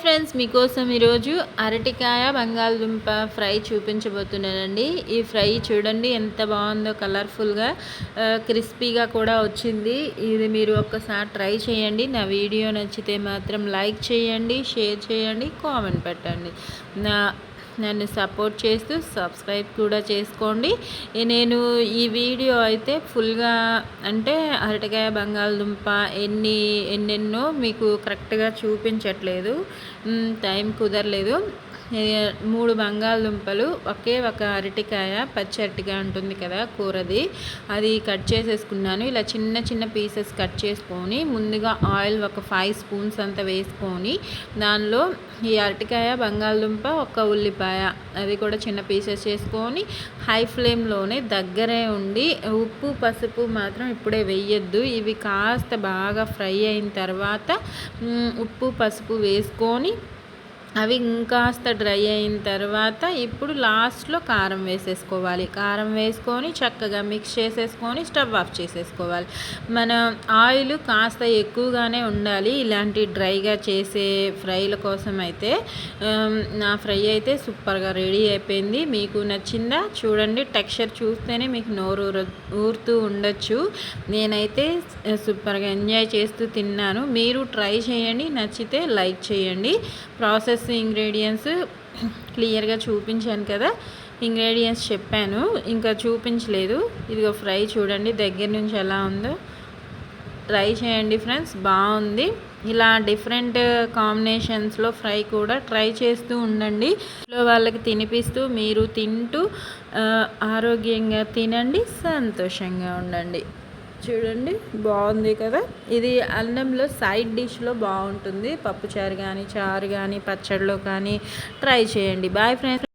Friends మీకోసం ఈరోజు అరటికాయ బంగాళదుంప ఫ్రై చూపించబోతున్నానండి. ఈ ఫ్రై చూడండి ఎంత బాగుందో కలర్ఫుల్గా క్రిస్పీగా కూడా వచ్చింది. ఇది మీరు ఒక్కసారి ట్రై చేయండి. నా వీడియో నచ్చితే మాత్రం లైక్ చేయండి షేర్ చేయండి కామెంట్ పెట్టండి. నా నన్ను సపోర్ట్ చేస్తూ సబ్స్క్రైబ్ కూడా చేసుకోండి. నేను ఈ వీడియో అయితే ఫుల్గా అంటే అరటికాయ బంగాళదుంప ఎన్ని ఎన్నెన్నో మీకు కరెక్ట్గా చూపించట్లేదు. టైం కుదరలేదు. మూడు బంగాళదుంపలు ఒకే ఒక అరటికాయ పచ్చి అరటికాయ ఉంటుంది కదా కూరది. అది కట్ చేసేసుకున్నాను. ఇలా చిన్న చిన్న పీసెస్ కట్ చేసుకొని ముందుగా ఆయిల్ ఒక ఫైవ్ స్పూన్స్ అంత వేసుకొని దానిలో ఈ అరటికాయ బంగాళదుంప ఒక ఉల్లిపాయ అది కూడా చిన్న పీసెస్ చేసుకొని హై ఫ్లేమ్లోనే దగ్గరే ఉండి ఉప్పు పసుపు మాత్రం ఇప్పుడే వేయద్దు. ఇవి కాస్త బాగా ఫ్రై అయిన తర్వాత ఉప్పు పసుపు వేసుకొని అవి ఇంకాస్త డ్రై అయిన తర్వాత ఇప్పుడు లాస్ట్లో కారం వేసేసుకోవాలి. కారం వేసుకొని చక్కగా మిక్స్ చేసేసుకొని స్టవ్ ఆఫ్ చేసేసుకోవాలి. మన ఆయిల్ కాస్త ఎక్కువగానే ఉండాలి. ఇలాంటి డ్రైగా చేసే ఫ్రైల కోసం అయితే నా ఫ్రై అయితే సూపర్గా రెడీ అయిపోయింది. మీకు నచ్చిందా చూడండి. టెక్స్చర్ చూస్తేనే మీకు నోరు ఊరుతూ ఉండొచ్చు. నేనైతే సూపర్గా ఎంజాయ్ చేస్తూ తిన్నాను. మీరు ట్రై చేయండి. నచ్చితే లైక్ చేయండి. ప్రాసెస్ ఇంగ్రీడియంట్స్ క్లియర్గా చూపించాను కదా. ఇంగ్రీడియంట్స్ చెప్పాను. ఇంకా చూపించలేదు. ఇదిగో ఫ్రై చూడండి దగ్గర నుంచి ఎలా ఉందో. ట్రై చేయండి ఫ్రెండ్స్ బాగుంది. ఇలా డిఫరెంట్ కాంబినేషన్స్లో ఫ్రై కూడా ట్రై చేస్తూ ఉండండి. ఇంట్లో వాళ్ళకి తినిపిస్తూ మీరు తింటూ ఆరోగ్యంగా తినండి సంతోషంగా ఉండండి. చూడండి బాగుంది కదా? ఇది అన్నంలో సైడ్ డిష్లో బాగుంటుంది. పప్పుచారు కానీ చారు కానీ పచ్చడిలో కానీ ట్రై చేయండి. Bye friends